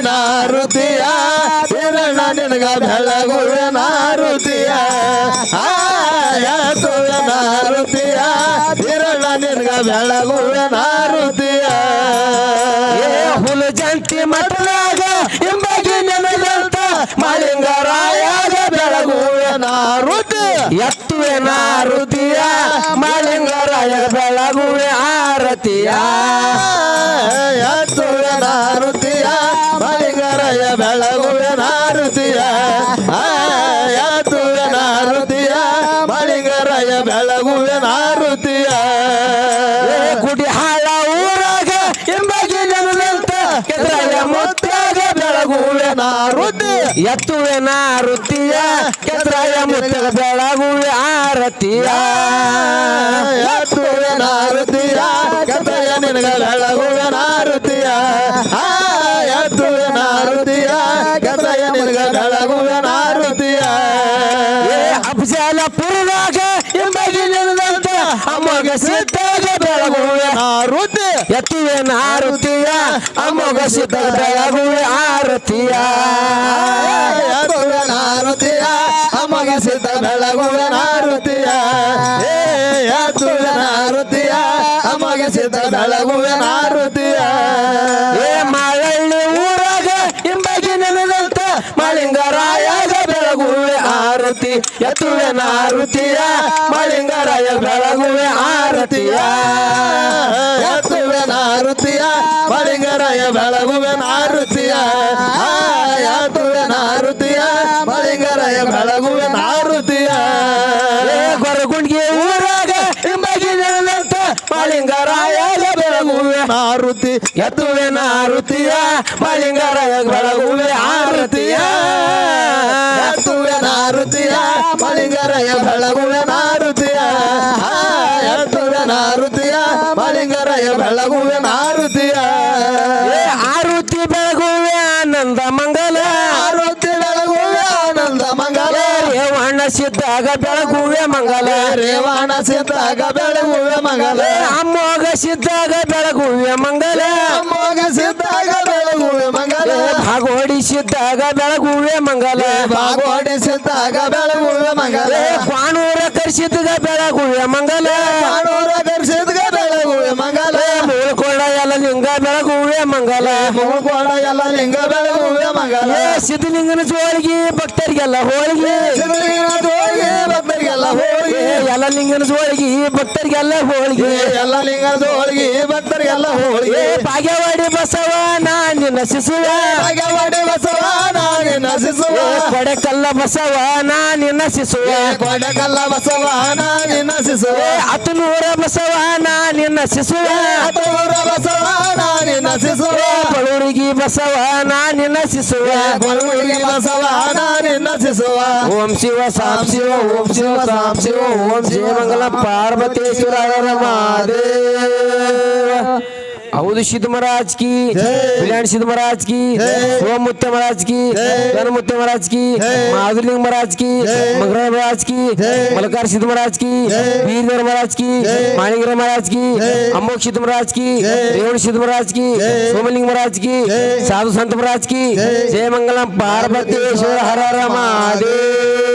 ನಾರುತಿಯ. ಹಿರಣ ನಿನಗ ಬೆಳಗುವೆ ನಾರುತಿಯ. ಯಾತುವೆ ನಾರುತಿಯ. ಹಿರಣ ನಿನಗ ಬೆಳಗುವೆ ನಾರುತಿಯ. ಏ ಹುಲು ಜಂತಿ ಮಠದಾಗ ಹಿಂಬಾಗಿ ನೆನದಂತ ಮಾಲಿಂಗರಾಯಾಗ ಬೆಳಗುವೆ ನಾರುತಿ. ಎತ್ತುವೆ ನಾರುತಿಯ ಮಾಲಿಂಗರಾಯಗ ಬೆಳಗುವೆ ಆರತಿಯ. ಯಾತುವೆ ನಾರುತಿಯ. ಮಲಿಂಗರಯ ಬೆಳಗುವೆ ನಾರುತಿಯ. ಯಾತುವೆ ನಾರುತಿಯ. ಮಲಿಂಗರಯ ಬೆಳಗುವೆ ನಾರುತಿಯ. ಬೆಳಗುವೆ ಎತ್ತುವೆನ ಎತ್ತುವೆ ನಾರುತಿಯ ಮುತ್ತಗ ಬೆಳಗುವೆ ಆರತಿಯ. ಎತ್ತುವೆನ ನಾರುತಿಯ ಕಥೆಯ ನಿನಗ ಬೆಳಗುವೆ ನಾರುತಿಯ ಎತ್ತುವೆನ ನಾರುತಿಯ ಕಥೆಯ ನಿನಗ ಬೆಳಗುವೆ ನಾರುತಿಯ ಏ ಅಫಜಲ ಪುರದಾಗ ಹಿಂಬಾಗಿ ನೆನದಂತ ಅಮ್ಮಗ ಸಿದ್ದಾಗ ಬೆಳಗುವೆ ನಾರುತಿ ಆರುತಿಯ? ಸಿದ್ದಾಗ ಬೆಳಗುವೆ ಆರತಿಯ. ಯಾತುವೆ ನಾರುತಿಯ ಅಮ್ಮಗಿಸಿದ ಬೆಳಗುವೆ ಆರುತಿಯ. ಏ ಯಾತುವೆ ಆರುತಿಯ? ಅಮ್ಮಗಿಸಿದ ಬೆಳಗುವೆ ನಾರುತಿಯ ಆರತಿ ಎತ್ತುವೆ ನಾರುತಿಯ ಮಾಳಿಂಗರಾಯ ಬೆಳಗುವೆ ಆರತಿಯ. ಎತ್ತುವೆ ನಾರುತಿಯ ಬಳಿಂಗರಾಯ ಬೆಳಗುವೆ ನಾರುತಿಯ ಎತ್ತುವೆ ನಾರುತಿಯ ಬಳಿಂಗರಾಯ ಬೆಳಗುವೆ ನಾರುತಿಯ ಏ ಗೊರಗುಂಡ್ಗೆ ಊರಾಗ, ಹಿಂಬಾಗಿ ಮಳಿಂಗರಾಯ ಬೆಳಗುವೆ ನಾರುತಿ ಎತ್ತುವೆ ನಾರುತಿಯ ಮಾಳಿಂಗರಾಯ ಬೆಳಗುವೆ ಬೆಳಗುವೆ ನಾರುತಿಯ ಎತ್ತುವೆ ನಾರುತಿಯ ಬಳಿಂಗರಾಯ ಬೆಳಗುವೆ ನಾರುತಿಯ. ಏ ಆರುತಿ ಬೆಳಗುವೆ ಆನಂದ ಮಂಗಲ. ಆರುತಿ ಬೆಳಗುವೆ ಆನಂದ ಮಂಗಲ. ರೇವಣ್ಣ ಸಿದ್ದಾಗ ಬೆಳಗುವೆ ಮಂಗಲ. ರೇವಾಣ ಸಿದ್ದಾಗ ಬೆಳಗುವೆ ಮಂಗಲ. ಅಮ್ಮೋಗ ಸಿದ್ದಾಗ ಬೆಳಗುವೆ ಮಂಗಲ. ಮಂಗಲ ಭಾಗೋಡಿ ಸಿದ್ದಾಗ ಬೆಳಗುವೆ ಮಂಗಲ. ಬಾಗೋಡಿ ಸಿದ್ದಾಗ ಬೆಳಗುವೆ ಮಂಗಲ. ಕ್ವಾಣೂರ ಕರ್ಸಿದ್ದಾಗ ಬೆಳಗುವೆ ಮಂಗಲ. ಕಾಣೂರ ಕರ್ಸಿದ್ಗ ಬೆಳಗುವೆ ಮಂಗಲ. ಮೂಳ್ಕೊಂಡ ಎಲ್ಲ ಲಿಂಗ ಬೆಳಗುವೆ ಮಂಗಲ. ಮೂಳ್ಕೊಂಡ ಎಲ್ಲ ಲಿಂಗ ಬೆಳಗುವೆ ಮಂಗಲ. ಸಿದ್ಧಲಿಂಗನ ಜೋಳಿಗೆ ಭಕ್ತರಿಗೆಲ್ಲ ಹೋಳಿಗೆ. ಎಲ್ಲ ಲಿಂಗನ ಹೋಳಿಗೆ ಭಕ್ತರಿಗೆಲ್ಲ ಹೋಳಿಗೆ. ಎಲ್ಲ ಲಿಂಗದ ಹೋಳಿಗೆ ಭಕ್ತರಿಗೆಲ್ಲ ಹೋಳಿಗೆ. ಭಾಗ್ಯವಾಡಿ ಬಸವ ನಾ ನಿನ್ನ ಶಿಶುವ ಭಾಗ್ಯವಾಡಿ ಬಸವ ನಾನಿನ ಶಿಸುವ ಕೊಡೆಕಲ್ಲ ಬಸವ ನಾ ನಿನ್ನ ಕೊಡಕಲ್ಲ ಬಸವ ನಾನಿನ ಶಿಸುವ ಅತನೂರ ಬಸವ ನಾ ನಿನ್ನ ಶಿಶುವ ಹತ್ತೂರ ಬಸವ ನಾನಿನ ಶಿಸುವ. ಬಳುರಿಗೆ ಬಸವ ನಾ ನಿನ್ನ ಶಿಶುವ ಕೊಡುಗಿ ಬಸವ ನಾನಿನ ಶಿಸುವ. ಓಂ ಶಿವ ಸಾಂ ಶಿವ ಓಂ ಶಿವ ಸಾಂ ಶಿವ ಓಂ ಶಿವ ಮಂಗಲ ಪಾರ್ವತೇಶ್ವರ ಮಹಾದೇವ. अवध सिद्ध महाराज की कल्याण सिद्ध महाराज की सोमुत्य महाराज की धनमुत्य महाराज की महाजलिंग महाराज की मगर महाराज की मलकार सिद्ध महाराज की वीरधर महाराज की माणिकराव महाराज की अमोक सिद्ध महाराज की रेवण सिद्ध महाराज की सोमलिंग महाराज की साधु संत महाराज की जय मंगलम पार्वतेश्वर हर हर महादेव